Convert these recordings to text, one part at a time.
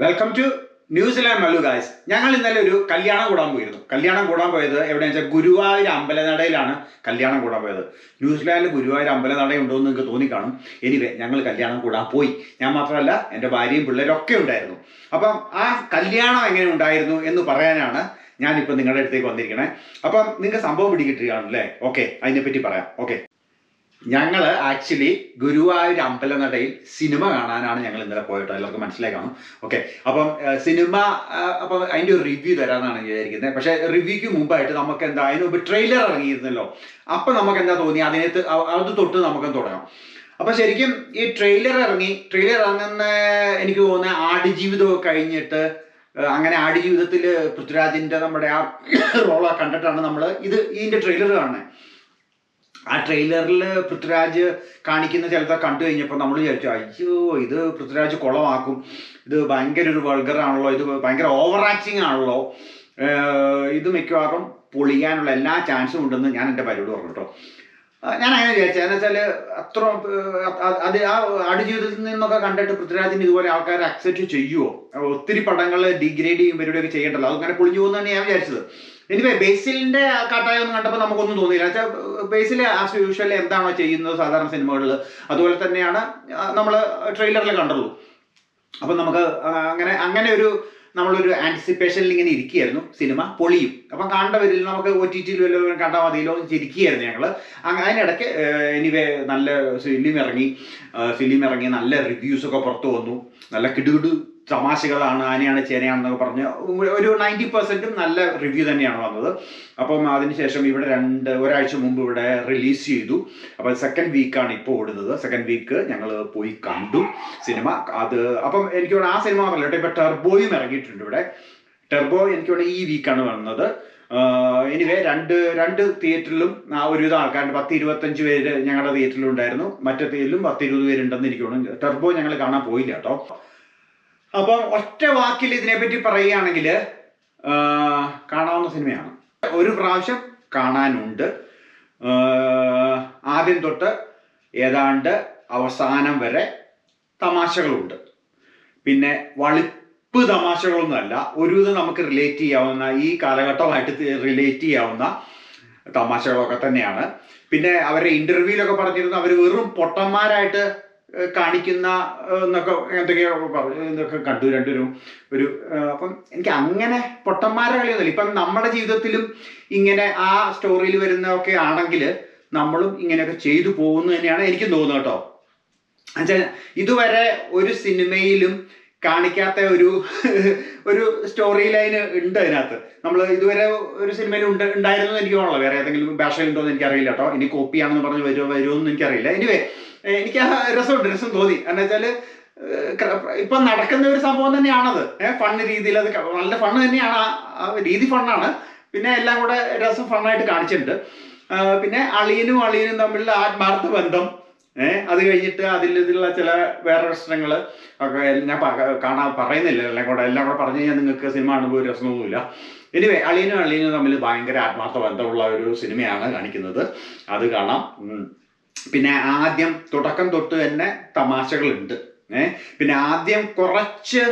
Welcome to New Zealand Mallu guys ഞങ്ങൾ ഇന്നലെ ഒരു കല്യാണം കൂടാൻ പോയിരുന്നു. കല്യാണം കൂടാൻ പോയത് എവിടെയാണെന്ന് വെച്ചാൽ ഗുരുവായൂർ അമ്പലനടയിലാണ് കല്യാണം കൂടാൻ പോയത്. ന്യൂസിലാൻഡിൽ ഗുരുവായൂർ അമ്പലനട ഉണ്ടോ എന്ന് നിങ്ങൾക്ക് തോന്നിക്കാണും. എനിവേ ഞങ്ങൾ കല്യാണം കൂടാൻ പോയി. ഞാൻ മാത്രമല്ല എന്റെ ഭാര്യയും പിള്ളേരും ഒക്കെ ഉണ്ടായിരുന്നു. അപ്പം ആ കല്യാണം എങ്ങനെ ഉണ്ടായിരുന്നു എന്ന് പറയാനാണ് ഞാനിപ്പോൾ നിങ്ങളുടെ അടുത്തേക്ക് വന്നിരിക്കണേ. അപ്പം നിങ്ങൾക്ക് സംഭവം പിടികിട്ടുകയാണല്ലേ ഓക്കെ അതിനെപ്പറ്റി പറയാം. ഓക്കെ ഞങ്ങൾ ആക്ച്വലി ഗുരുവായൂർ അമ്പലനടയിൽ സിനിമ കാണാനാണ് ഞങ്ങൾ ഇന്നലെ പോയിട്ട്. എല്ലാവർക്കും മനസ്സിലായി കാണും. ഓക്കെ അപ്പം സിനിമ അപ്പം അതിന്റെ ഒരു റിവ്യൂ തരാമെന്നാണ് വിചാരിക്കുന്നത് പക്ഷേ റിവ്യൂക്ക് മുമ്പായിട്ട് നമുക്ക് എന്താ അതിന് മുമ്പ് ട്രെയിലർ ഇറങ്ങിയിരുന്നല്ലോ. അപ്പം നമുക്ക് എന്താ തോന്നി? അതിനകത്ത് അത് തൊട്ട് നമുക്ക് തുടങ്ങാം. അപ്പം ശരിക്കും ഈ ട്രെയിലർ ഇറങ്ങി ട്രെയിലർ ഇറങ്ങുന്ന എനിക്ക് തോന്നുന്ന ആടുജീവിതമൊക്കെ കഴിഞ്ഞിട്ട് അങ്ങനെ ആടുജീവിതത്തിൽ പൃഥ്വിരാജിന്റെ നമ്മുടെ ആ റോളൊക്കെ കണ്ടിട്ടാണ് നമ്മൾ ഇത് ഇതിന്റെ ട്രെയിലർ കാണുന്നത് ആ ട്രെയിലറിൽ പൃഥ്വിരാജ് കാണിക്കുന്ന ചിലതൊക്കെ കണ്ടു കഴിഞ്ഞപ്പോൾ നമ്മൾ വിചാരിച്ചു അയ്യോ ഇത് പൃഥ്വിരാജ് കുളമാക്കും. ഇത് ഭയങ്കര ഒരു വൾഗർ ആണല്ലോ. ഇത് ഭയങ്കര ഓവർ ആക്ടിങ് ആണല്ലോ ഇത് മിക്കവാറും പൊളിയാനുള്ള എല്ലാ ചാൻസും ഉണ്ടെന്ന് ഞാൻ എന്റെ പരിപാടി പറഞ്ഞു കേട്ടോ ഞാൻ അങ്ങനെ വിചാരിച്ചു എന്ന് വെച്ചാൽ അത്ര അത് ആ ആടുജീവിതത്തിൽ നിന്നൊക്കെ കണ്ടിട്ട് പൃഥ്വിരാജിന് ഇതുപോലെ ആൾക്കാരെ അക്സെപ്റ്റ് ചെയ്യുമോ ഒത്തിരി പടങ്ങൾ ഡിഗ്രേഡ് ചെയ്യും പരിപാടിയൊക്കെ ചെയ്യണ്ടല്ലോ. അതങ്ങനെ പൊളിഞ്ഞു പോകുന്നതാണ് ഞാൻ വിചാരിച്ചത്. എനിവേ ബേസിലിന്റെ കട്ടായ ഒന്നും കണ്ടപ്പോൾ നമുക്കൊന്നും തോന്നിയില്ല. വെച്ചാൽ ബേസിൽ ആസ് യൂഷ്വൽ എന്താണോ ചെയ്യുന്നത് സാധാരണ സിനിമകളിൽ അതുപോലെ തന്നെയാണ് നമ്മൾ ട്രെയിലറിൽ കണ്ടുള്ളൂ. അപ്പം നമുക്ക് അങ്ങനെ അങ്ങനെ ഒരു നമ്മളൊരു ആന്റിസിപ്പേഷനിൽ ഇങ്ങനെ ഇരിക്കുകയായിരുന്നു സിനിമ പൊളിയും. അപ്പം കണ്ടവരിൽ നമുക്ക് ഒ ടി ടിയിൽ വല്ലതും കണ്ടാൽ മതിയല്ലോ ചിരിക്കുകയായിരുന്നു ഞങ്ങൾ അതിനിടയ്ക്ക് എനിവേ നല്ല ഫിലിം ഇറങ്ങി ഫിലിം ഇറങ്ങി നല്ല റിവ്യൂസൊക്കെ പുറത്തു വന്നു. നല്ല കിടുകിടു തമാശകളാണ് ആനയാണ് ചേനയാണെന്നൊക്കെ പറഞ്ഞ് ഒരു നയന്റി പെർസെന്റും നല്ല റിവ്യൂ തന്നെയാണ് വന്നത്. അപ്പം അതിനുശേഷം ഇവിടെ രണ്ട് ഒരാഴ്ച മുമ്പ് ഇവിടെ റിലീസ് ചെയ്തു. അപ്പോൾ സെക്കൻഡ് വീക്കാണ് ഇപ്പോൾ ഓടുന്നത്. സെക്കൻഡ് വീക്ക് ഞങ്ങൾ പോയി കണ്ടു സിനിമ. അത് അപ്പം എനിക്ക് ആ സിനിമ മാത്രമല്ല ഇപ്പം ടെർബോയും ഇറങ്ങിയിട്ടുണ്ട് ഇവിടെ. ടെർബോ എനിക്ക് തോന്നുന്നു ഈ വീക്കാണ് വന്നത്. എനിവേ രണ്ട് രണ്ട് തിയേറ്ററിലും ആ ഒരുവിധം ആൾക്കാരുണ്ട്. പത്ത് ഇരുപത്തഞ്ച് പേര് ഞങ്ങളുടെ തിയേറ്ററിലും ഉണ്ടായിരുന്നു. മറ്റേ തിയേറ്ററിലും പത്ത് ഇരുപത് പേരുണ്ടെന്ന് എനിക്ക് തോന്നുന്നു. ടെർബോ ഞങ്ങൾ കാണാൻ പോയില്ല കേട്ടോ. അപ്പം ഒറ്റ വാക്കിൽ ഇതിനെപ്പറ്റി പറയുകയാണെങ്കിൽ കാണാവുന്ന സിനിമയാണ്. ഒരു പ്രാവശ്യം കാണാനുണ്ട്. ആദ്യം തൊട്ട് ഏതാണ്ട് അവസാനം വരെ തമാശകളുണ്ട്. പിന്നെ വളിപ്പ് തമാശകളൊന്നുമല്ല ഒരുവിധം നമുക്ക് റിലേറ്റ് ചെയ്യാവുന്ന ഈ കാലഘട്ടമായിട്ട് റിലേറ്റ് ചെയ്യാവുന്ന തമാശകളൊക്കെ തന്നെയാണ്. പിന്നെ അവരെ ഇന്റർവ്യൂലൊക്കെ പറഞ്ഞിരുന്നു അവർ വെറും പൊട്ടന്മാരായിട്ട് കാണിക്കുന്ന എന്നൊക്കെ എന്തൊക്കെയോ പറഞ്ഞു കണ്ടു രണ്ടുപേരും. ഒരു അപ്പം എനിക്ക് അങ്ങനെ പൊട്ടന്മാരെ കളിയൊന്നുമില്ല ഇപ്പം നമ്മുടെ ജീവിതത്തിലും ഇങ്ങനെ ആ സ്റ്റോറിയിൽ വരുന്നതൊക്കെ ആണെങ്കിൽ നമ്മളും ഇങ്ങനെയൊക്കെ ചെയ്തു പോകുന്നു തന്നെയാണ് എനിക്കും തോന്നുന്നത് കേട്ടോ. എന്നുവെച്ചാൽ ഇതുവരെ ഒരു സിനിമയിലും കാണിക്കാത്ത ഒരു ഒരു സ്റ്റോറി ലൈൻ ഉണ്ട് അതിനകത്ത്. നമ്മൾ ഇതുവരെ ഒരു സിനിമയിൽ ഉണ്ട് ഉണ്ടായിരുന്നു എനിക്ക് തോന്നുള്ളൂ വേറെ ഏതെങ്കിലും ഭാഷയിലുണ്ടോ എന്ന് എനിക്കറിയില്ല കേട്ടോ. ഇനി കോപ്പിയാണെന്ന് പറഞ്ഞ് വരുമോ വരുമോ എന്ന് എനിക്കറിയില്ല എനിവേ എനിക്ക് ആ രസമുണ്ട് രസം തോന്നി. എന്ന് വെച്ചാൽ ഇപ്പം നടക്കുന്ന ഒരു സംഭവം തന്നെയാണത്. ഏഹ് ഫണ് രീതിയിൽ അത് നല്ല ഫണ്ണ് തന്നെയാണ്. ആ രീതി ഫണ്ണാണ് പിന്നെ എല്ലാം കൂടെ രസം ഫണ്ണായിട്ട് കാണിച്ചിട്ടുണ്ട്. പിന്നെ അളിയനും അളിയനും തമ്മിലുള്ള ആത്മാർത്ഥ ബന്ധം ഏഹ് അത് കഴിഞ്ഞിട്ട് അതിൽ ഇതിലുള്ള ചില വേറെ പ്രശ്നങ്ങൾ ഒക്കെ ഞാൻ കാണാൻ പറയുന്നില്ല. എല്ലാം കൂടെ എല്ലാം കൂടെ പറഞ്ഞു കഴിഞ്ഞാൽ നിങ്ങൾക്ക് സിനിമ കാണുമ്പോൾ ഒരു രസമൊന്നുമില്ല എനിവേ അളിയനും അളിയനും തമ്മിൽ ഭയങ്കര ആത്മാർത്ഥ ബന്ധമുള്ള ഒരു സിനിമയാണ് കാണിക്കുന്നത്. അത് കാണാം. പിന്നെ ആദ്യം തുടക്കം തൊട്ട് തന്നെ തമാശകളുണ്ട്. ഏഹ് പിന്നെ ആദ്യം കുറച്ച്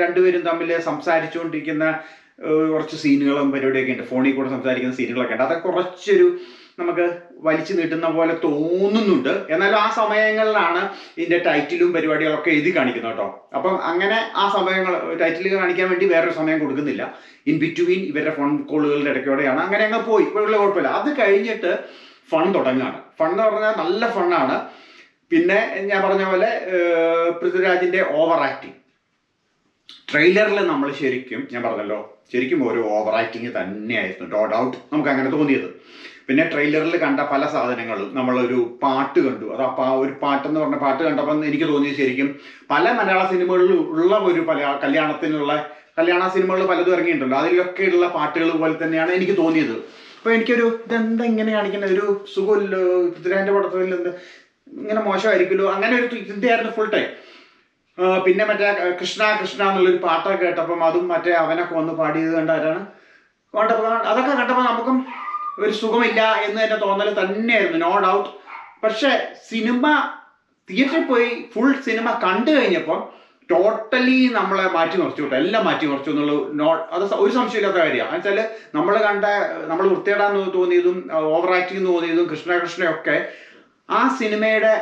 രണ്ടുപേരും തമ്മിൽ സംസാരിച്ചുകൊണ്ടിരിക്കുന്ന കുറച്ച് സീനുകളും പരിപാടിയൊക്കെ ഉണ്ട്. ഫോണിൽ കൂടെ സംസാരിക്കുന്ന സീനുകളൊക്കെ ഉണ്ട്. അതൊക്കെ കുറച്ചൊരു നമുക്ക് വലിച്ചു നീട്ടുന്ന പോലെ തോന്നുന്നുണ്ട്. എന്നാലും ആ സമയങ്ങളിലാണ് ഇതിന്റെ ടൈറ്റിലും പരിപാടികളൊക്കെ എഴുതി കാണിക്കുന്നത് കേട്ടോ. അപ്പം അങ്ങനെ ആ സമയങ്ങൾ ടൈറ്റിൽ കാണിക്കാൻ വേണ്ടി വേറൊരു സമയം കൊടുക്കുന്നില്ല. ഇൻ ബിറ്റ്വീൻ ഇവരുടെ ഫോൺ കോളുകളുടെ ഇടയ്ക്കോടെയാണ്. അങ്ങനെ അങ്ങ് പോയി. ഇപ്പോഴുള്ള കുഴപ്പമില്ല. അത് കഴിഞ്ഞിട്ട് ഫൺ തുടങ്ങുകയാണ് ഫൺ എന്ന് പറഞ്ഞാൽ നല്ല ഫണ്ണാണ് പിന്നെ ഞാൻ പറഞ്ഞ പോലെ പൃഥ്വിരാജിന്റെ ഓവർ ആക്ടിങ് ട്രെയിലറിൽ നമ്മൾ ശരിക്കും ഞാൻ പറഞ്ഞല്ലോ ശരിക്കും ഒരു ഓവർ ആക്ടിങ് തന്നെയായിരുന്നു. നോ ഡൗട്ട് നമുക്ക് അങ്ങനെ തോന്നിയത്. പിന്നെ ട്രെയിലറിൽ കണ്ട പല സാധനങ്ങളും നമ്മളൊരു പാട്ട് കണ്ടു. അത് ആ ഒരു പാട്ടെന്ന് പറഞ്ഞ പാട്ട് കണ്ടപ്പോൾ എനിക്ക് തോന്നിയത് ശരിക്കും പല മലയാള സിനിമകളിലും ഉള്ള ഒരു പല കല്യാണത്തിനുള്ള കല്യാണ സിനിമകൾ പലതും അതിലൊക്കെ ഉള്ള പാട്ടുകൾ പോലെ തന്നെയാണ് എനിക്ക് തോന്നിയത്. അപ്പൊ എനിക്കൊരു ഇതെന്താ ഇങ്ങനെ ഒരു സുഖമില്ലോ? പൃഥ്വിരാജിന്റെ പടത്തിൽ എന്ത് ഇങ്ങനെ മോശമായിരിക്കുമല്ലോ? അങ്ങനെ ഒരു ചിന്തയായിരുന്നു ഫുൾ ടൈം പിന്നെ മറ്റേ കൃഷ്ണ കൃഷ്ണ എന്നുള്ളൊരു പാട്ടൊക്കെ കേട്ടപ്പം അതും മറ്റേ അവനൊക്കെ വന്ന് പാടിയത് കണ്ടാരാണ് കണ്ടപ്പോൾ അതൊക്കെ കണ്ടപ്പോൾ നമുക്കും ഒരു സുഖമില്ല എന്ന് തന്നെ തോന്നൽ തന്നെയായിരുന്നു നോ ഡൗട്ട് പക്ഷെ സിനിമ തിയേറ്ററിൽ പോയി ഫുൾ സിനിമ കണ്ടു കഴിഞ്ഞപ്പോൾ ടോട്ടലി നമ്മളെ മാറ്റി മറിച്ചു കേട്ടോ എല്ലാം മാറ്റി മറിച്ചു എന്നുള്ള നോ അത് ഒരു സംശയമില്ലാത്ത കാര്യമാണ്. എന്നുവെച്ചാൽ നമ്മൾ കണ്ട നമ്മൾ വൃത്തിയിടാൻ തോന്നിയതും ഓവർ ആക്ടിങ് തോന്നിയതും കൃഷ്ണകൃഷ്ണയൊക്കെ ആ സിനിമയുടെ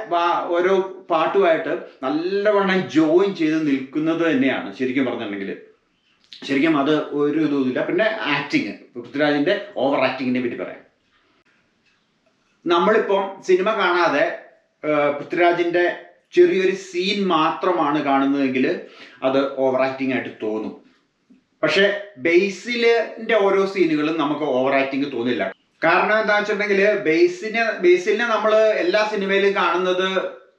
ഓരോ പാട്ടുമായിട്ട് നല്ലവണ്ണം ജോയിൻ ചെയ്ത് നിൽക്കുന്നത് തന്നെയാണ് ശരിക്കും പറഞ്ഞിട്ടുണ്ടെങ്കിൽ ശരിക്കും അത് ഒരു ഇതുമില്ല. പിന്നെ ആക്ടിങ് പൃഥ്വിരാജിന്റെ ഓവർ ആക്ടിങ്ങിനെ പറ്റി പറയാം. നമ്മളിപ്പം സിനിമ കാണാതെ പൃഥ്വിരാജിന്റെ ചെറിയൊരു സീൻ മാത്രമാണ് കാണുന്നതെങ്കിൽ അത് ഓവർ ആക്ടിങ് ആയിട്ട് തോന്നും. പക്ഷെ ബേസിലിന്റെ ഓരോ സീനുകളും നമുക്ക് ഓവർ ആക്ടിങ് തോന്നില്ല. കാരണം എന്താ വെച്ചിട്ടുണ്ടെങ്കിൽ ബേസിനെ ബേസിലിനെ നമ്മൾ എല്ലാ സിനിമയിലും കാണുന്നത്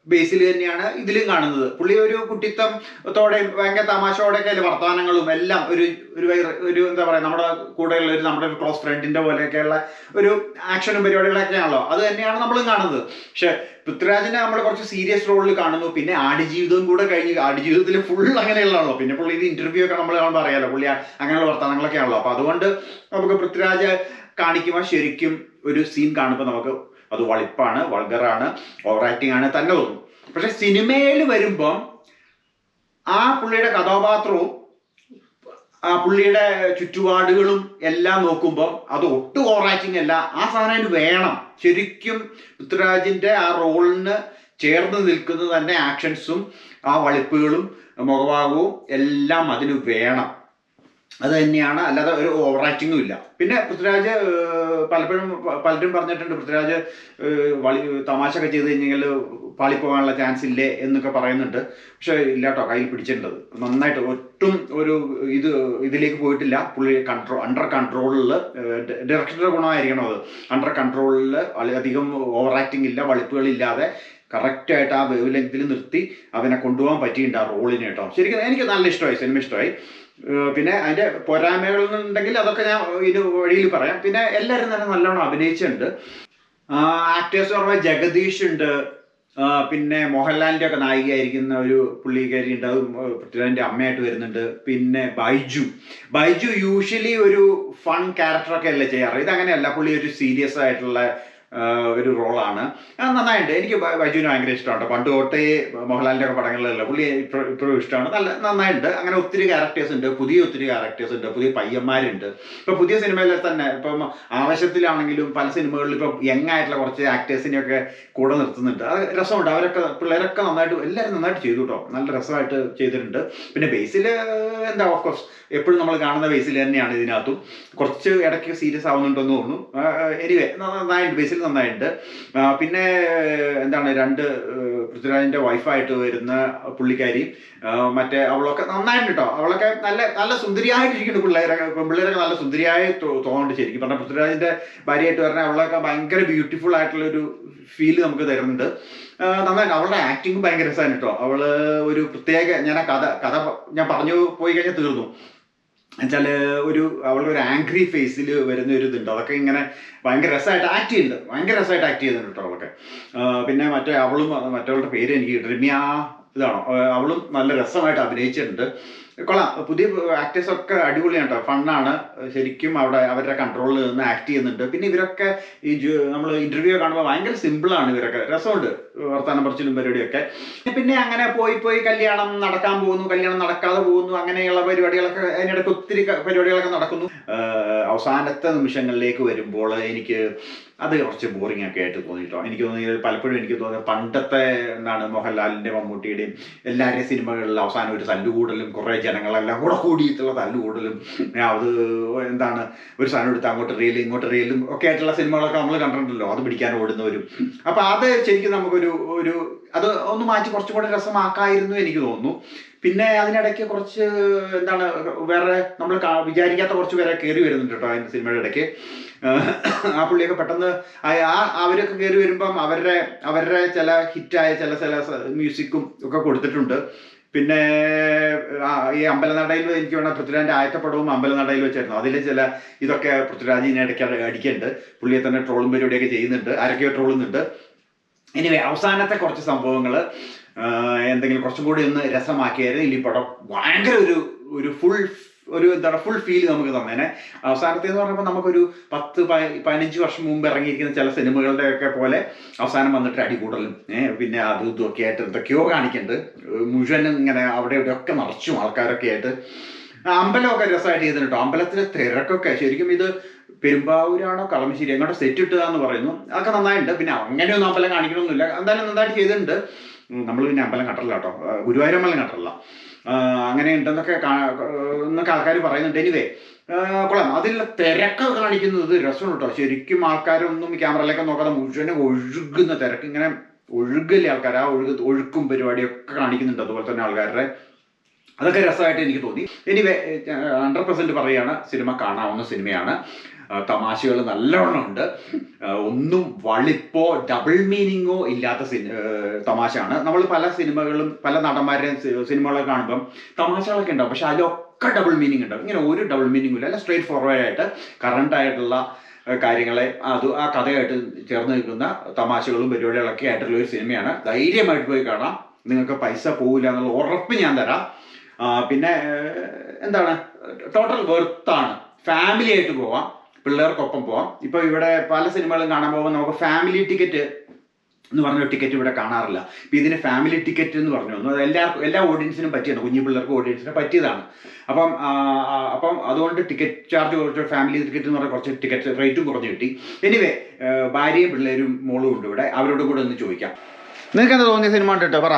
ബേസിൽ തന്നെയാണ് ഇതിലും കാണുന്നത്. പുള്ളി ഒരു കുട്ടിത്തത്തോടെയും ഭയങ്കര തമാശയോടെയൊക്കെ അല്ലേ വർത്തമാനങ്ങളും എല്ലാം ഒരു ഒരു ഒരു എന്താ പറയാ നമ്മുടെ കൂടെയുള്ള ഒരു നമ്മുടെ ഒരു ക്ലോസ് ഫ്രണ്ടിന്റെ പോലെയൊക്കെയുള്ള ഒരു ആക്ഷനും പരിപാടികളൊക്കെയാണല്ലോ അത് തന്നെയാണ് നമ്മളും കാണുന്നത്. പക്ഷെ പൃഥ്വിരാജിനെ നമ്മൾ കുറച്ച് സീരിയസ് റോളിൽ കാണുന്നു. പിന്നെ ആടുജീവിതവും കൂടെ കഴിഞ്ഞ് ആടുജീവിതത്തിൽ ഫുൾ അങ്ങനെയുള്ളതാണല്ലോ. പിന്നെ പുള്ളി ഇത് ഇന്റർവ്യൂ ഒക്കെ നമ്മൾ കാണുമ്പോൾ അറിയാലോ പുള്ളി അങ്ങനെയുള്ള വർത്തമാനങ്ങളൊക്കെ ആണല്ലോ. അപ്പൊ അതുകൊണ്ട് നമുക്ക് പൃഥ്വിരാജ് കാണിക്കുമ്പോൾ ശരിക്കും ഒരു സീൻ കാണുമ്പോൾ നമുക്ക് അത് വളിപ്പാണ് വൾഗറാണ് ഓവർ ആക്ടിങ് ആണ് തന്നെ തോന്നും പക്ഷെ സിനിമയിൽ വരുമ്പം ആ പുള്ളിയുടെ കഥാപാത്രവും ആ പുള്ളിയുടെ ചുറ്റുപാടുകളും എല്ലാം നോക്കുമ്പോൾ അത് ഒട്ടും ഓവർ ആക്ടിങ് അല്ല. ആ സാധനം അതിന് വേണം. ശരിക്കും പൃഥ്വിരാജിന്റെ ആ റോളിന് ചേർന്ന് നിൽക്കുന്നത് തന്നെ ആക്ഷൻസും ആ വളിപ്പുകളും മുഖഭാവവും എല്ലാം അതിന് വേണം. അത് തന്നെയാണ്. അല്ലാതെ ഒരു ഓവർ ആക്ടിങ്ങും ഇല്ല. പിന്നെ പൃഥ്വിരാജ് പലപ്പോഴും പലരും പറഞ്ഞിട്ടുണ്ട് പൃഥ്വിരാജ് വളി തമാശ ഒക്കെ ചെയ്ത് കഴിഞ്ഞെങ്കിൽ പാളിപ്പോകാനുള്ള ചാൻസ് ഇല്ലേ എന്നൊക്കെ പറയുന്നുണ്ട്. പക്ഷേ ഇല്ല കേട്ടോ കയ്യിൽ പിടിച്ചിട്ടുണ്ട് നന്നായിട്ട് ഒട്ടും ഒരു ഇത് ഇതിലേക്ക് പോയിട്ടില്ല. പുള്ളി കൺട്രോൾ അണ്ടർ കൺട്രോളിൽ ഡയറക്ടറുടെ ഗുണമായിരിക്കണം അത്. അണ്ടർ കൺട്രോളിൽ അധികം ഓവർ ആക്ടിങ് ഇല്ല വളിപ്പുകളില്ലാതെ കറക്റ്റായിട്ട് ആ വേവ് ലെങ്തിൽ നിർത്തി അവനെ കൊണ്ടുപോകാൻ പറ്റിയിട്ടുണ്ട് ആ റോളിന് കേട്ടോ. ശരിക്കും എനിക്ക് നല്ല ഇഷ്ടമായി സിനിമ ഇഷ്ടമായി. പിന്നെ അതിന്റെ പോരായ്മകളുണ്ടെങ്കിൽ അതൊക്കെ ഞാൻ ഇത് വഴിയിൽ പറയാം. പിന്നെ എല്ലാവരും തന്നെ നല്ലോണം അഭിനയിച്ചിട്ടുണ്ട്. ആക്ടേഴ്സ് പറഞ്ഞ ജഗദീഷ് ഉണ്ട്. പിന്നെ മോഹൻലാലിന്റെ ഒക്കെ നായികയായിരിക്കുന്ന ഒരു പുള്ളിക്കാരി ഉണ്ട്. അത് പൃഥ്വിരാജിന്റെ അമ്മയായിട്ട് വരുന്നുണ്ട്. പിന്നെ ബൈജു. ബൈജു യൂഷ്വലി ഒരു ഫൺ ക്യാരക്ടറൊക്കെ അല്ലേ ചെയ്യാറ്? ഇതങ്ങനെയല്ല. പുള്ളി ഒരു സീരിയസ് ആയിട്ടുള്ള ഒരു റോളാണ്. നന്നായിട്ട് എനിക്ക് ബൈജുവിനെ ഭയങ്കര ഇഷ്ടമാണ് പണ്ട് തൊട്ടേ മോഹൻലാലിന്റെ ഒക്കെ പടങ്ങളിലല്ല പുള്ളി ഇപ്പോഴും ഇപ്പോഴും ഇഷ്ടമാണ് നല്ല നന്നായിട്ടുണ്ട് അങ്ങനെ ഒത്തിരി ക്യാരക്ടേഴ്സ് ഉണ്ട്. പുതിയ ഒത്തിരി ക്യാരക്ടേഴ്സ് ഉണ്ട്. പുതിയ പയ്യന്മാരുണ്ട്. ഇപ്പോൾ പുതിയ സിനിമയിൽ തന്നെ ഇപ്പം ആവശ്യത്തിലാണെങ്കിലും പല സിനിമകളിലും ഇപ്പം യങ് ആയിട്ടുള്ള കുറച്ച് ആക്ടേഴ്സിനെയൊക്കെ കൂടെ നിർത്തുന്നുണ്ട്. അത് രസമുണ്ട്. അവരൊക്കെ പിള്ളേരൊക്കെ നന്നായിട്ട് എല്ലാവരും നന്നായിട്ട് ചെയ്തു കേട്ടോ നല്ല രസമായിട്ട് ചെയ്തിട്ടുണ്ട്. പിന്നെ ബേസിൽ എന്താ ഓഫ് കോഴ്സ് എപ്പോഴും നമ്മൾ കാണുന്ന ബേസിൽ തന്നെയാണ് ഇതിനകത്തും. കുറച്ച് ഇടയ്ക്ക് സീരിയസ് ആവുന്നുണ്ടെന്ന് തോന്നുന്നു. എനിവേ നന്നായിട്ട് ബേസിൽ നന്നായിട്ടുണ്ട് പിന്നെ എന്താണ് രണ്ട് പൃഥ്വിരാജിന്റെ വൈഫായിട്ട് വരുന്ന പുള്ളിക്കാരി മറ്റേ അവളൊക്കെ നന്നായിട്ടുണ്ട് കേട്ടോ. അവളൊക്കെ നല്ല നല്ല സുന്ദരിയായിട്ടിരിക്കുന്നു പിള്ളേരൊക്കെ പിള്ളേരൊക്കെ നല്ല സുന്ദരിയായി തോന്നിട്ട് ശരിക്കും. പറഞ്ഞാൽ പൃഥ്വിരാജിന്റെ ഭാര്യയായിട്ട് പറഞ്ഞാൽ അവളൊക്കെ ഭയങ്കര ബ്യൂട്ടിഫുൾ ആയിട്ടുള്ള ഒരു ഫീൽ നമുക്ക് തരുന്നുണ്ട്. നന്നായിട്ട്. അവളുടെ ആക്ടിങ് ഭയങ്കര രസമാണ് കേട്ടോ. അവൾ ഒരു പ്രത്യേക ഞാൻ ആ കഥ കഥ ഞാൻ പറഞ്ഞു പോയി കഴിഞ്ഞാൽ തീർന്നു. എന്നുവെച്ചാൽ ഒരു അവളുടെ ഒരു ആംഗ്രി ഫേസിൽ വരുന്ന ഒരു ഇതുണ്ട്. അതൊക്കെ ഇങ്ങനെ ഭയങ്കര രസമായിട്ട് ആക്ട് ചെയ്യുന്നുണ്ട്. ഭയങ്കര രസമായിട്ട് ആക്ട് ചെയ്യുന്നുണ്ട് കേട്ടോ അവളൊക്കെ. പിന്നെ മറ്റേ അവളും മറ്റവളുടെ പേര് എനിക്ക് രമ്യ ഇതാണോ? അവളും നല്ല രസമായിട്ട് അഭിനയിച്ചിട്ടുണ്ട്. കൊള്ളാം. പുതിയ ആക്ടേഴ്സ് ഒക്കെ അടിപൊളിയാണ് കേട്ടോ ഫണ്ണാണ്. ശരിക്കും അവിടെ അവരുടെ കൺട്രോളിൽ നിന്ന് ആക്ട് ചെയ്യുന്നുണ്ട്. പിന്നെ ഇവരൊക്കെ ഈ നമ്മൾ ഇന്റർവ്യൂ കാണുമ്പോൾ ഭയങ്കര സിമ്പിളാണ് ഇവരൊക്കെ. രസമുണ്ട് വർത്താനം പറച്ചിലും പരിപാടിയൊക്കെ. പിന്നെ അങ്ങനെ പോയി പോയി കല്യാണം നടക്കാൻ പോകുന്നു കല്യാണം നടക്കാതെ പോകുന്നു അങ്ങനെയുള്ള പരിപാടികളൊക്കെ അതിനിടയ്ക്ക് ഒത്തിരി പരിപാടികളൊക്കെ നടക്കുന്നു. അവസാനത്തെ നിമിഷങ്ങളിലേക്ക് വരുമ്പോൾ എനിക്ക് അത് കുറച്ച് ബോറിംഗ് ഒക്കെ ആയിട്ട് തോന്നിയിട്ടോ എനിക്ക് തോന്നി പലപ്പോഴും എനിക്ക് തോന്നുന്നത് പണ്ടത്തെ എന്താണ് മോഹൻലാലിന്റെ മമ്മൂട്ടിയുടെയും എല്ലാവരുടെയും സിനിമകളിൽ അവസാനം ഒരു തല്ലുകൂടലും കുറേ ജനങ്ങളെല്ലാം കൂടെ കൂടിയിട്ടുള്ള തല്ലുകൂടലും അത് എന്താണ് ഒരു സാധനം എടുത്ത് അങ്ങോട്ട് റീലും ഇങ്ങോട്ട് റീലും ഒക്കെ ആയിട്ടുള്ള സിനിമകളൊക്കെ നമ്മൾ കണ്ടിട്ടുണ്ടല്ലോ. അത് പിടിക്കാൻ ഓടുന്നവരും. അപ്പം അത് ശരിക്കും നമുക്കൊരു ഒരു അത് ഒന്ന് മാറ്റി കുറച്ചും കൂടെ രസമാക്കായിരുന്നു എനിക്ക് തോന്നുന്നു. പിന്നെ അതിനിടയ്ക്ക് കുറച്ച് എന്താണ് വേറെ നമ്മൾ വിചാരിക്കാത്ത കുറച്ച് പേരെ കയറി വരുന്നുണ്ട് കേട്ടോ അതിന്റെ സിനിമയുടെ ഇടയ്ക്ക്. ആ പുള്ളിയൊക്കെ പെട്ടെന്ന് ആ- അവരൊക്കെ കയറി വരുമ്പം അവരുടെ അവരുടെ ചില ഹിറ്റായ ചില ചില മ്യൂസിക്കും ഒക്കെ കൊടുത്തിട്ടുണ്ട്. പിന്നെ ഈ അമ്പലനടയിൽ എനിക്ക് വേണം പൃഥ്വിരാജിന്റെ ആയത്തപ്പടവും പടവും അമ്പലനടയിൽ വെച്ചായിരുന്നു അതിൽ ചില ഇതൊക്കെ പൃഥ്വിരാജിനെ ഇടയ്ക്ക് അടിക്കുന്നുണ്ട്. പുള്ളിയെ തന്നെ ട്രോളും പരിപാടിയൊക്കെ ചെയ്യുന്നുണ്ട്. ആരൊക്കെയോ ട്രോളുന്നുണ്ട്. എനിവേ അവസാനത്തെ കുറച്ച് സംഭവങ്ങൾ എന്തെങ്കിലും കുറച്ചും കൂടി ഒന്ന് രസമാക്കിയായിരുന്നു ഈ പടം ഭയങ്കര ഒരു ഒരു ഫുൾ ഒരു എന്താണ് ഫുൾ ഫീൽ നമുക്ക് തന്നേനെ. അവസാനത്തെ എന്ന് പറഞ്ഞപ്പോൾ നമുക്കൊരു പത്ത് പതിനഞ്ച് വർഷം മുമ്പ് ഇറങ്ങിയിരിക്കുന്ന ചില സിനിമകളുടെ ഒക്കെ പോലെ അവസാനം വന്നിട്ട് അടികൂടലും. പിന്നെ അതും ഒക്കെ ആയിട്ട് എന്തൊക്കെയോ കാണിക്കുന്നുണ്ട് മുഴുവനും ഇങ്ങനെ അവിടെ ഇവിടെ ഒക്കെ നിറച്ചും ആൾക്കാരൊക്കെ ആയിട്ട്. അമ്പലമൊക്കെ രസമായിട്ട് ചെയ്തിട്ടുണ്ട്. കേട്ടോ അമ്പലത്തിലെ തിരക്കൊക്കെ ശരിക്കും ഇത് പെരുമ്പാവൂരാണോ കളമശ്ശേരി അങ്ങോട്ട് സെറ്റ് ഇട്ടതാന്ന് പറയുന്നു. അതൊക്കെ നന്നായിട്ടുണ്ട് പിന്നെ അങ്ങനെയൊന്നും അമ്പലം കാണിക്കണമെന്നില്ല എന്തായാലും നന്നായിട്ട് ചെയ്തിട്ടുണ്ട്. നമ്മൾ പിന്നെ അമ്പലം കട്ടല്ല കേട്ടോ. ഗുരുവായൂർ അമ്പലം അങ്ങനെ ഉണ്ടെന്നൊക്കെ എന്നൊക്കെ ആൾക്കാർ പറയുന്നുണ്ട്. എനിവേ കൊള്ളാം. അതിൽ തിരക്ക് കാണിക്കുന്നത് രസമാണ് കേട്ടോ ശരിക്കും ആൾക്കാരൊന്നും ക്യാമറയിലേക്ക് നോക്കാതെ മുഴുവനും ഒഴുകുന്ന തിരക്ക്. ഇങ്ങനെ ഒഴുകല്ലേ ആൾക്കാർ ആ ഒഴുക ഒഴുക്കും പരിപാടിയൊക്കെ കാണിക്കുന്നുണ്ട് അതുപോലെ തന്നെ ആൾക്കാരുടെ. അതൊക്കെ രസമായിട്ട് എനിക്ക് തോന്നി. എനിവേ ഹൺഡ്രഡ് പെർസെന്റ് പറയുകയാണ്. സിനിമ കാണാവുന്ന സിനിമയാണ്. തമാശകൾ നല്ലവണ്ണം ഉണ്ട്. ഒന്നും വളിപ്പോ ഡബിൾ മീനിങ്ങോ ഇല്ലാത്ത സിനി- തമാശയാണ്. നമ്മൾ പല സിനിമകളും പല നടന്മാരുടെയും സിനിമകളൊക്കെ കാണുമ്പം തമാശകളൊക്കെ ഉണ്ടാവും. പക്ഷെ അതിലൊക്കെ ഡബിൾ മീനിങ് ഉണ്ടാവും. ഇങ്ങനെ ഒരു ഡബിൾ മീനിങ്ങും ഇല്ല. അല്ല സ്ട്രേറ്റ് ഫോർവേഡ് ആയിട്ട് കറണ്ട് ആയിട്ടുള്ള കാര്യങ്ങളെ അത് ആ കഥയായിട്ട് ചേർന്ന് നിൽക്കുന്ന തമാശകളും പരിപാടികളൊക്കെ ആയിട്ടുള്ള ഒരു സിനിമയാണ്. ധൈര്യമായിട്ട് പോയി കാണാം. നിങ്ങൾക്ക് പൈസ പോവില്ല എന്നുള്ള ഉറപ്പ് ഞാൻ തരാം. പിന്നെ എന്താണ്? ടോട്ടൽ വെർത്താണ് ഫാമിലി ആയിട്ട് പോവാം. പിള്ളേർക്കൊപ്പം പോവാം. ഇപ്പൊ ഇവിടെ പല സിനിമകളും കാണാൻ പോകുമ്പോൾ നമുക്ക് ഫാമിലി ടിക്കറ്റ് എന്ന് പറഞ്ഞ ടിക്കറ്റ് ഇവിടെ കാണാറില്ല. ഇപ്പൊ ഇതിന് ഫാമിലി ടിക്കറ്റ് എന്ന് പറഞ്ഞു. അത് എല്ലാവർക്കും എല്ലാ ഓഡിയൻസിനും പറ്റിയതാണ്. കുഞ്ഞു പിള്ളേർക്ക് ഓഡിയൻസിന് പറ്റിയതാണ്. അപ്പം അപ്പം അതുകൊണ്ട് ടിക്കറ്റ് ചാർജ് കുറച്ച് ഫാമിലി ടിക്കറ്റ് എന്ന് പറഞ്ഞാൽ കുറച്ച് ടിക്കറ്റ് റേറ്റും കുറഞ്ഞു കിട്ടി. എനിവേ ഭാര്യയും പിള്ളേരും മോളും ഉണ്ട് ഇവിടെ. അവരോട് കൂടെ ഒന്ന് ചോദിക്കാം. നിനക്ക് എന്താ തോന്നിയ സിനിമ കേട്ടോ പറ.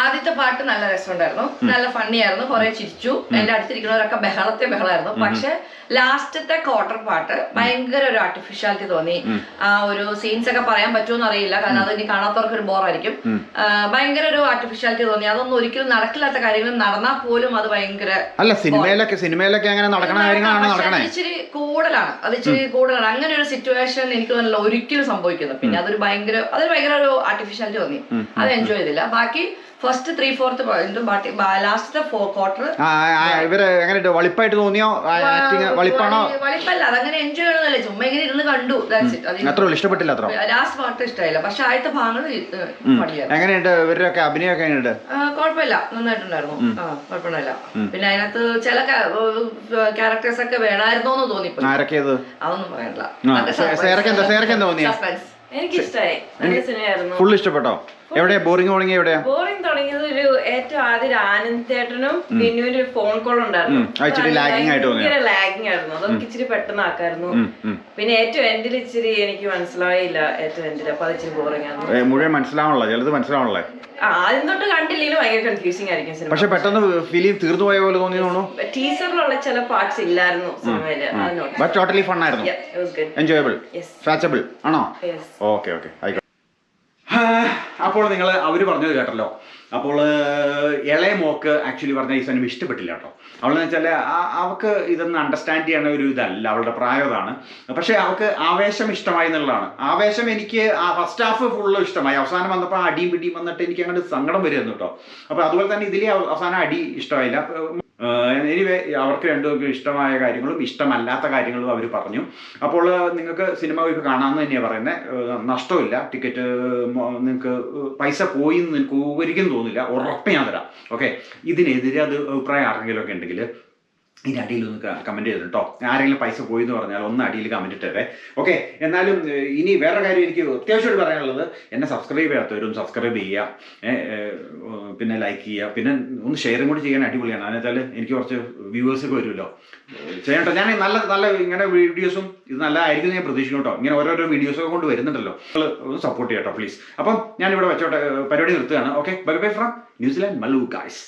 ആദ്യത്തെ പാട്ട് നല്ല രസമുണ്ടായിരുന്നു. നല്ല ഫണ്ണി ആയിരുന്നു കുറെ ചിരിച്ചു. എന്റെ അടുത്തിരിക്കുന്നവരൊക്കെ ബഹളത്തെ ബഹളമായിരുന്നു പക്ഷെ ലാസ്റ്റത്തെ ക്വാർട്ടർ പാട്ട് ഭയങ്കര ഒരു ആർട്ടിഫിഷ്യാലിറ്റി തോന്നി. ആ ഒരു സീൻസ് ഒക്കെ പറയാൻ പറ്റുമെന്ന് അറിയില്ല. കാരണം അത് ഇനി കാണാത്തവർക്ക് ഒരു ബോറായിരിക്കും ഭയങ്കര ഒരു ആർട്ടിഫിഷ്യാലിറ്റി തോന്നി. അതൊന്നും ഒരിക്കലും നടക്കില്ലാത്ത കാര്യങ്ങൾ നടന്നാൽ പോലും അത് ഭയങ്കര അല്ല സിനിമയിലൊക്കെ സിനിമയിലൊക്കെ അങ്ങനെ നടക്കണ കാര്യങ്ങളാണ് നടക്കണേ? ഇച്ചിരി കൂടുതലാണ്. അത് ഇച്ചിരി കൂടുതലാണ്. അങ്ങനെ ഒരു സിറ്റുവേഷൻ എനിക്ക് തോന്നുന്നില്ല ഒരിക്കലും സംഭവിക്കുന്നത് പിന്നെ അതൊരു ഭയങ്കര അതൊരു ഭയങ്കര ഒരു ആർട്ടിഫിഷ്യാലിറ്റി തോന്നി. അത് എൻജോയ് ചെയ്തില്ല. ബാക്കി ഫസ്റ്റ് ത്രീ ഫോർത്ത് ലാസ്റ്റത്തെ ഫോർ ക്വാർട്ടർ ആ, ആ, ഇവർ എങ്ങനെ വളിപ്പായിട്ട് തോന്നിയോ? ആക്ടിങ് വളിപ്പാണോ? വളിപ്പല്ല അതങ്ങനെ എൻജോയ് ചെയ്യണമെന്നല്ലേ ചുമ്മാ ഇങ്ങനെ ഇരുന്ന് കണ്ടു. അത്ര ഇഷ്ടപ്പെട്ടില്ല അത്ര ലാസ്റ്റ് പാർട്ട് ഇഷ്ടമായില്ല. പക്ഷെ ആദ്യത്തെ ഭാഗങ്ങൾ എങ്ങനെയുണ്ട്? ഇവരുടെയൊക്കെ എങ്ങനെയുണ്ട്? കുഴപ്പമില്ല. നന്നായിട്ടുണ്ടായിരുന്നു. കുഴപ്പമില്ല പിന്നെ അതിനകത്ത് ചില ക്യാരക്ടേഴ്സ് ഒക്കെ വേണമായിരുന്നോ എന്ന് തോന്നിപ്പോയി. ആരൊക്കെയത്? അതൊന്നും തോന്നിയെ? സസ്പെൻസ് എനിക്കിഷ്ടായി ഫുൾ ഇഷ്ടപ്പെട്ടോ? എവിടെയാ? ബോറിംഗ് തുടങ്ങിയ എവിടെയാ? ബോറിംഗ് തുടങ്ങിയത് ഒരു ഏറ്റവും ആദ്യം ആനന്ദ് ചേട്ടനും പിന്നെ ഒരു ഫോൺ കോൾ ഉണ്ടായിരുന്നു. തോന്നിയോ? ലാഗിങ് ആയിരുന്നു. അതൊക്കെ ഇച്ചിരി പെട്ടെന്ന് ആക്കായിരുന്നു. പിന്നെ ഏറ്റവും എൻഡിൽ ഇച്ചിരി എനിക്ക് മനസ്സിലായില്ല ഏറ്റവും എൻഡിൽ അപ്പൊ അത് ഇച്ചിരി ബോറിംഗ് ഏ, മുഴുവൻ മനസ്സിലാവണല്ലോ? ചിലത് മനസ്സിലാവണല്ലേ? ആദ്യം തൊട്ട് കണ്ടില്ലെങ്കിലും ഭയങ്കര കൺഫ്യൂസിംഗ് ആയിരിക്കും സിനിമ പക്ഷെ പെട്ടെന്ന് ഫിലിം തീർന്നു പോയ പോലെ തോന്നി തോന്നുന്നു ടീച്ചറിലുള്ള ചില പാർട്സ് ഇല്ലായിരുന്നു സിനിമയിൽ. ടോട്ടലി ഫൺ ആയിരുന്നു. എൻജോയബിൾ ഫാച്ചബിൾ ആണോ? ഓക്കെ ഓക്കെ അപ്പോൾ നിങ്ങൾ അവർ പറഞ്ഞത് കേട്ടല്ലോ. അപ്പോൾ ഇളയ മോക്ക് ആക്ച്വലി പറഞ്ഞ ഈ സിനിമ ഇഷ്ടപ്പെട്ടില്ല കേട്ടോ. അവളെന്ന് വെച്ചാൽ അവൾക്ക് ഇതൊന്നും അണ്ടർസ്റ്റാൻഡ് ചെയ്യണ ഒരു ഇതല്ല അവളുടെ പ്രായതാണ്. പക്ഷേ അവൾക്ക് ആവേശം ഇഷ്ടമായി എന്നുള്ളതാണ്. ആവേശം എനിക്ക് ആ ഫസ്റ്റ് ഹാഫ് ഫുള്ള് ഇഷ്ടമായി. അവസാനം വന്നപ്പോൾ അടിയും പിടിയും വന്നിട്ട് എനിക്ക് അങ്ങോട്ട് സങ്കടം വരുമായിരുന്നു കേട്ടോ. അപ്പോൾ അതുപോലെ തന്നെ ഇതിലേ അവസാനം അടി ഇഷ്ടമായില്ല. എനിവേ അവർക്ക് രണ്ടുപേർക്കും ഇഷ്ടമായ കാര്യങ്ങളും ഇഷ്ടമല്ലാത്ത കാര്യങ്ങളും അവർ പറഞ്ഞു. അപ്പോൾ നിങ്ങൾക്ക് സിനിമ പോയി കാണാമെന്ന് തന്നെയാണ് പറയുന്നത് നഷ്ടമില്ല. ടിക്കറ്റ് നിങ്ങൾക്ക് പൈസ പോയി എന്ന് നിങ്ങൾക്ക് ഒരിക്കലും തോന്നില്ല. ഉറപ്പ് ഞാൻ തരാം. ഓക്കെ ഇതിനെതിരെ അത് അഭിപ്രായം ആർക്കെങ്കിലുമൊക്കെ ഉണ്ടെങ്കിൽ ഇതിന്റെ അടിയിൽ ഒന്ന് കമന്റ് ചെയ്തു കേട്ടോ ആരെങ്കിലും പൈസ പോയി എന്ന് പറഞ്ഞാൽ ഒന്ന് അടിയിൽ കമന്റ് ഇട്ടേ ഓക്കെ എന്നാലും ഇനി വേറെ കാര്യം എനിക്ക് അത്യാവശ്യമായിട്ട് പറയാനുള്ളത്. എന്നെ സബ്സ്ക്രൈബ് ചെയ്യാത്തവരും സബ്സ്ക്രൈബ് ചെയ്യുക പിന്നെ ലൈക്ക് ചെയ്യുക പിന്നെ ഒന്ന് ഷെയറും കൂടി ചെയ്യാൻ അടിപൊളിയാണ്. അതിനെച്ചാൽ എനിക്ക് കുറച്ച് വ്യൂവേഴ്സ് ഒക്കെ വരുമല്ലോ. ചെയ്യട്ടോ ഞാൻ നല്ല നല്ല ഇങ്ങനെ വീഡിയോസും ഇത് നല്ലതായിരിക്കും ഞാൻ പ്രതീക്ഷിക്കും കേട്ടോ ഇങ്ങനെ ഓരോരോ വീഡിയോസൊക്കെ കൊണ്ട് വരുന്നുണ്ടല്ലോ. നിങ്ങൾ ഒന്ന് സപ്പോർട്ട് ചെയ്യട്ടോ പ്ലീസ് അപ്പം ഞാനിവിടെ വെച്ചോട്ടെ പരിപാടി നിർത്തുകയാണ്. Okay bye bye from New Zealand Mallu guys